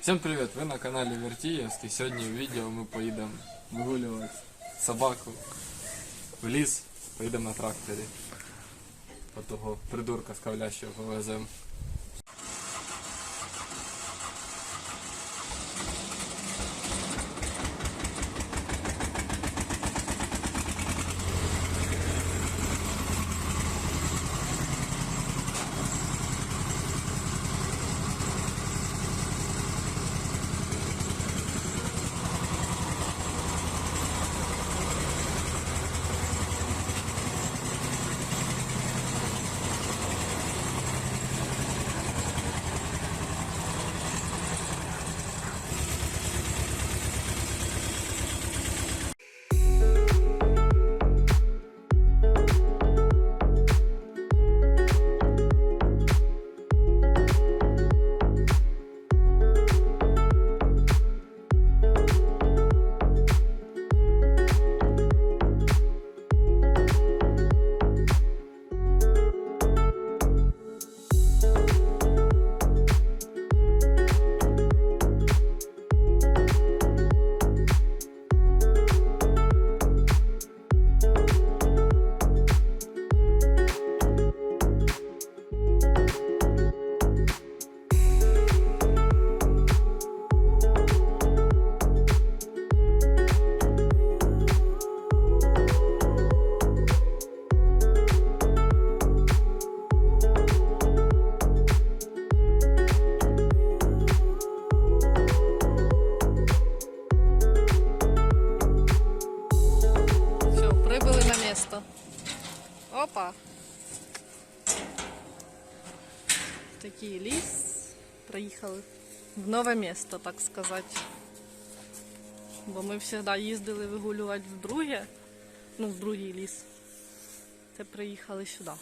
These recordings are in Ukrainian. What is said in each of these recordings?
Всем привет! Вы на канале Вертиевский. Сегодня в видео ми поедем выгуливать собаку в ліс. Поїдемо на тракторі. По того придурка скавлящого повеземо. Нове місто, так сказати. Бо ми завжди їздили вигулювати в друге, ну, в другий ліс. Це приїхали сюди.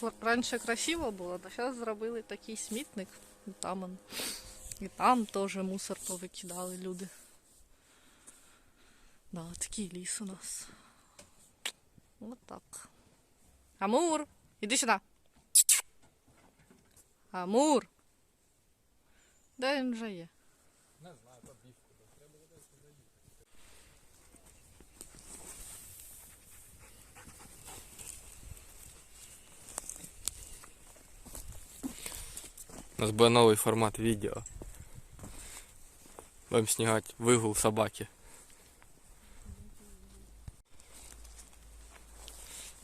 Тут раніше красиво було, а зараз зробили такий смітник. І там, он- і там теж мусор повикидали люди. Да, такий ліс у нас. Вот так. Амур, іди сюди. Амур. Де він вже є? Не знаю, побіг куди. Треба десь У нас буде новий формат відео. Будемо знімати вигул собаки.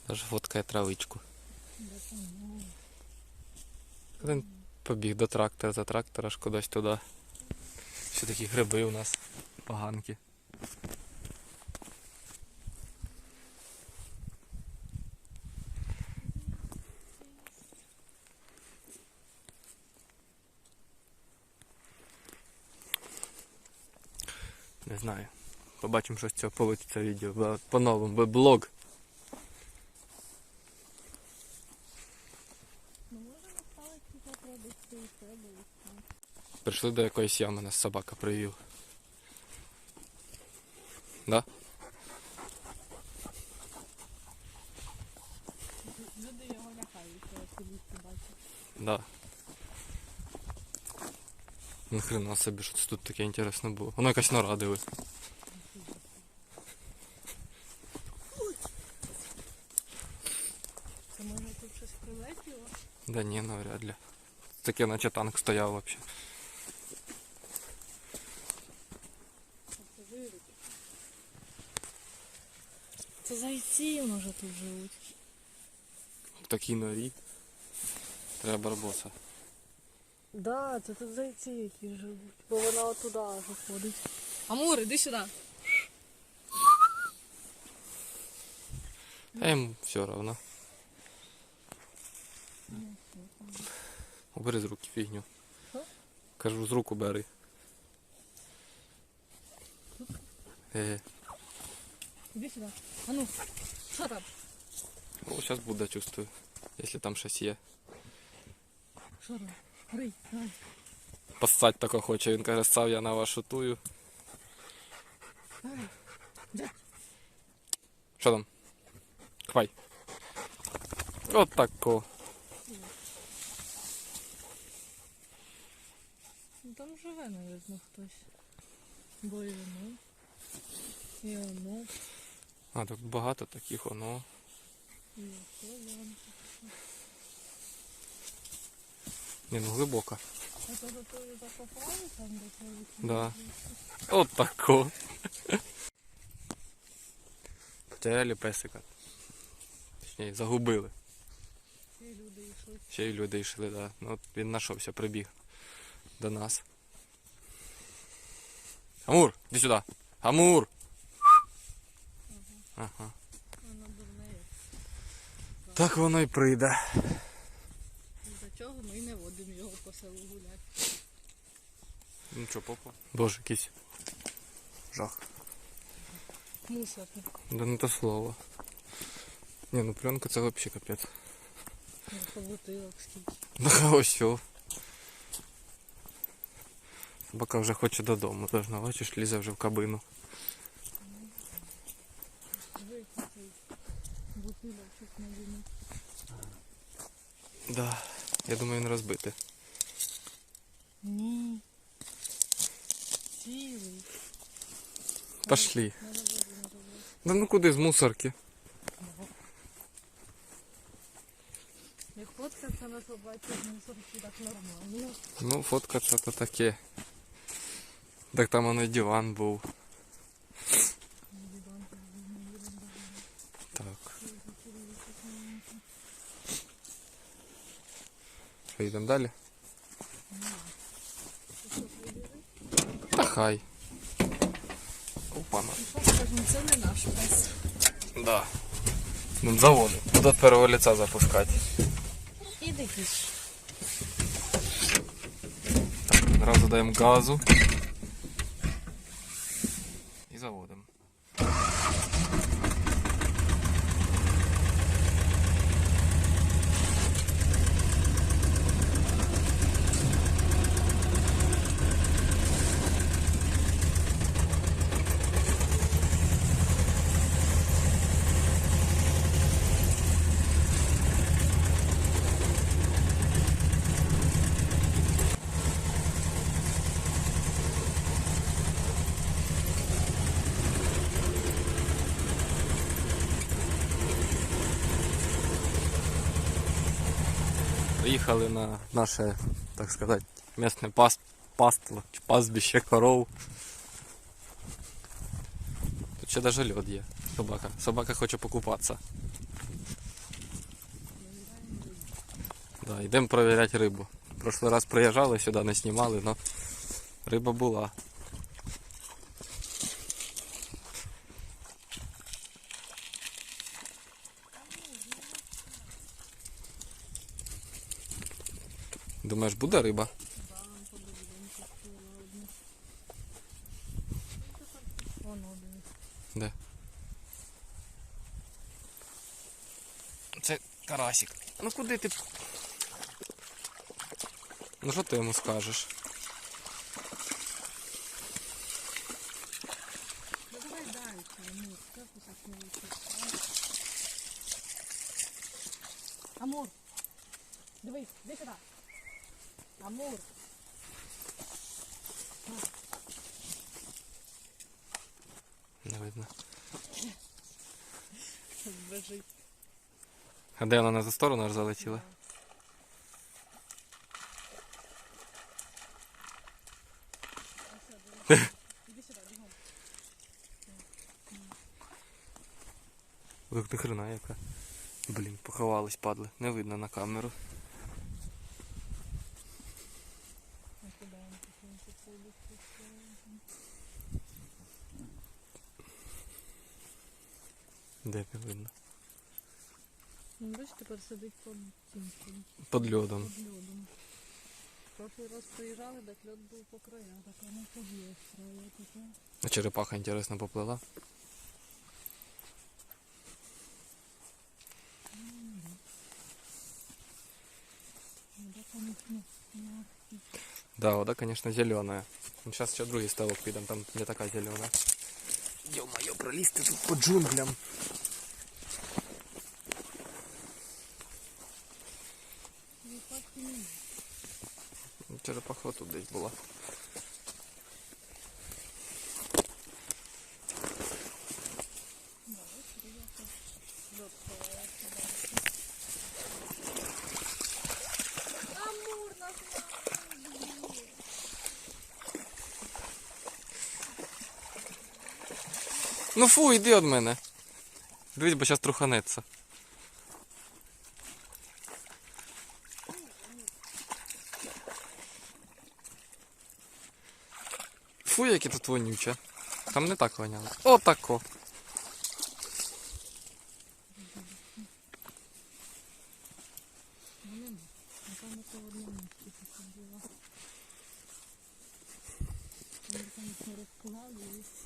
Даже фоткає травичку. Один побіг до трактора, за трактора ж туди. Ще такі гриби у нас поганки. Не знаю. Побачимо, що з цього вийде відео. По-новому, блог. Прийшли до якоїсь ями, нас собака привів. Да? Люди його лякають, я лісі. Да. Ну хрена собі, що це тут таке інтересне було. Воно якась нора диви. Це може тут щось прилетіло? Да ні, навряд ли. Таке наче танк стояв вообще. Це зайці, може, тут живуть. В такій норі. Треба барбоса. Да, це тут зайці, які живуть. Бо вона отуда аж ходить. Амур, іди сюди. А їм все равно. Убери з руки фігню. Кажу, з руку бери. Е, Іди сюди. А ну, що там? о, зараз буде чувствую, якщо там щось є. Що там? Рий, давай. Поссать тако хоче, він каже, став я на вашу тую. Давай. Де? Що там? Хвай. От тако. Ну там живе, навірно, хтось. Бо і воно. І воно. А, тут багато таких оно. Вон. Ні, ну глибоко. А. Да. От тако. Потеряли песика. Точніше, загубили. І люди йшли. Ще й люди йшли, да. Ну от він знайшовся, прибіг до нас. Амур, іди сюди. Амур! Ага. Воно дурне. Так воно й прийде. За чого ми й не водимо його по селу гуляти. Ну що, попа? Боже, якийсь жах. Мусорник. Да не то слово. Ні, ну пленка це взагалі капець. Ну, по бутилок скільки. Ну ось що. Собака вже хоче додому, должна, бачиш, лізе вже в кабину. Бутилок щось на війну. Да. Я думаю, він розбитий. Ні. Цілий. Пошли. Надо воду наробити. Да ну куди з мусорки? Як фоткатися на собаці з мусорки так нормально. Ну, фотка це то таке. Так там воно й диван був. Що, йдемо далі? Та хай. Скажімо, це не наш пес. Да. Ну, заводу. Буду первого лица запускати. Іди кіш. Одразу даємо газу. І заводимо. Приїхали на наше, так сказати, місне пас, пастло, чи пастбище коров. Тут ще навіть льод є. Собака. Собака хоче покупатися. Да, йдемо перевіряти рибу. Прошлий раз приїжджали сюди, не знімали, але риба була. Думаєш, буде риба? Де? Це карасик. Ну куди ти? Ну що ти йому скажеш? Ну давай дальше, ну, що ти так не вичерпаєш? Амур. Не видно. Бежить. А де вона на ту сторону аж залетіла? Ти хрена яка. Блін, поховались, падли. Не видно на камеру. Ну, бачиш, тепер сидить під цим цим, Під льодом. під льодом. Прошлий раз приїжджали, так льод був по краях, так воно поб'є справа таке. А черепаха інтересно поплила. Ну, так воно, ну, ну, Да, вода, конечно, зеленая. Сейчас еще другий ставок підем, там не така зелена. Ё-моё, пролізти тут по джунглям. Черепаха тут десь була. Ну фу, йди від мене. Дивись, бо зараз труханеться. Фу, яке тут вонюче. Там не так воняло. Отако.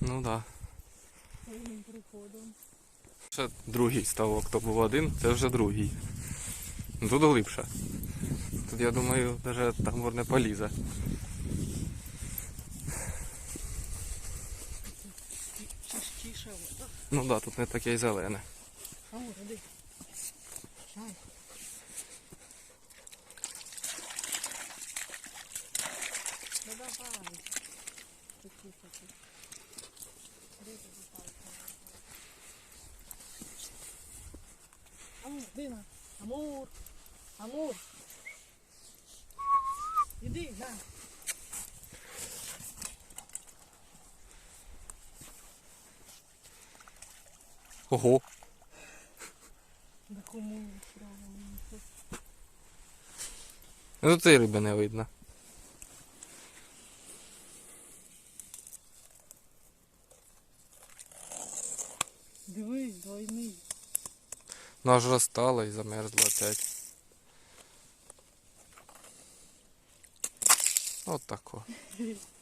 Ну да. Ще другий ставок, то був один, це вже другий. Ну, Тут глибше. Тут я думаю, навіть там не полізе. Ну да, тут не таке й зелене. А о, води. Чай. Ну? Амур, Дина. Амур. Амур. Іди, на. Ого. Да кому. Ну тут і риби не видно. Дивись, двойний. Ну аж розстала і замерзла опять. От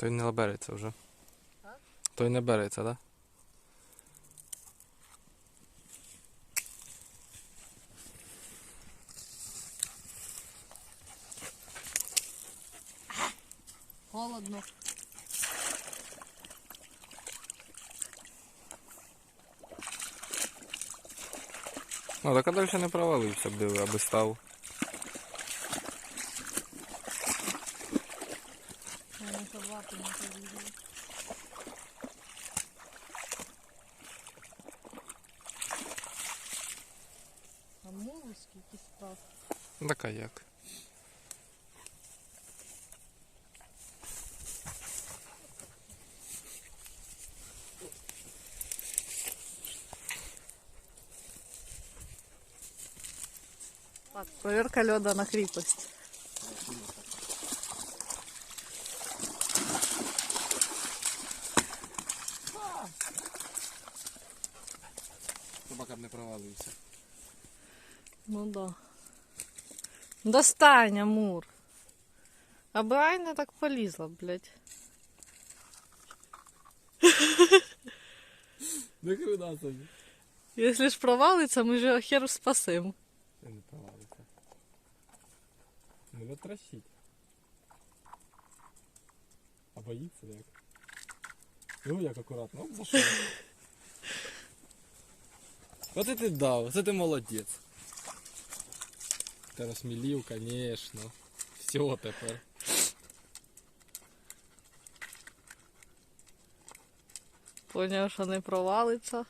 Той не береться вже. А? Той не береться, так? Да? Холодно. Ну так а далі не провалився б диви, аби став. Я на собаку не повірила. А мову скільки страх. Ну так а як? Так, проверка льода на кріпость. Собака б не провалився. Ну да. Достань, Амур. Аби Айна так полізла, блядь. Не хрена собі. Якщо ж провалиться, ми же хер спасем. Я не провалився. Не трощить. А боїться як? Ну як акуратно, оп, зашов. Оце ти дав, оце ти молодець. Ти розсмілів, конечно. Все тепер. Поняв, що не провалиться.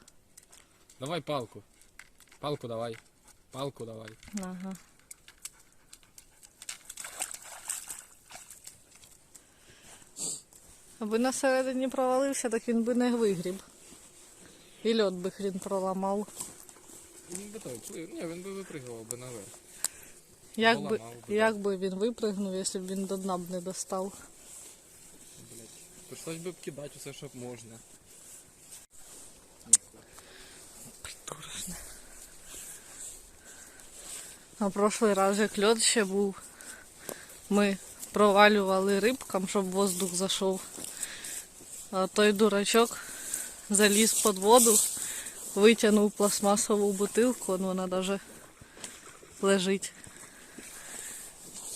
Давай палку. Палку давай. Палку давай. Ага. Аби на середині провалився, так він би не вигріб. І льот би хрін проламав. Він би плив. Ні, він би випригував би наверх. Як би, Поламав би, як би він випригнув, якщо б він до дна б не достав. Блять. Прийшлось би б кидати усе, що можна. Придурочне. А прошлий раз як льот ще був. Ми провалювали рибкам, щоб воздух зайшов. А той дурачок заліз під воду, витягнув пластмасову бутилку, ну вона навіть лежить.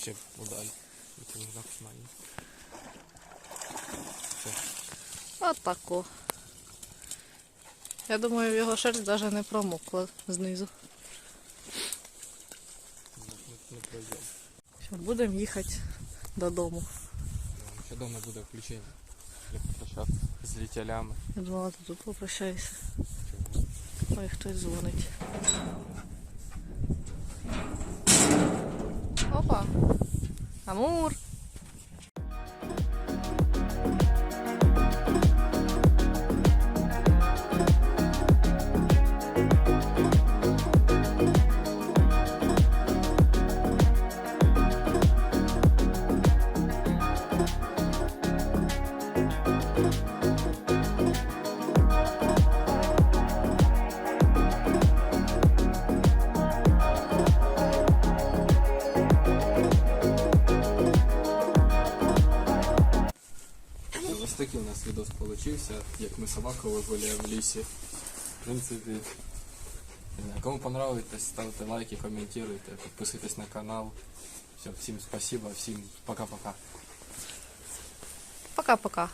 Ще. Все. Отако. Я думаю, його шерсть навіть не промокла знизу. не будемо їхати додому. Ще дома буде включення. З літялями. Я думала, тут попрощайся. Чого? Ой, хтось дзвонить. Опа. Амур. Такий вийшов, як ми собаку вигуляємо в лісі. В принципі, кому понравилось, ставте лайки, коментуйте, підписуйтесь на канал. Все, всім спасибо, всім пока-пока. Пока-пока.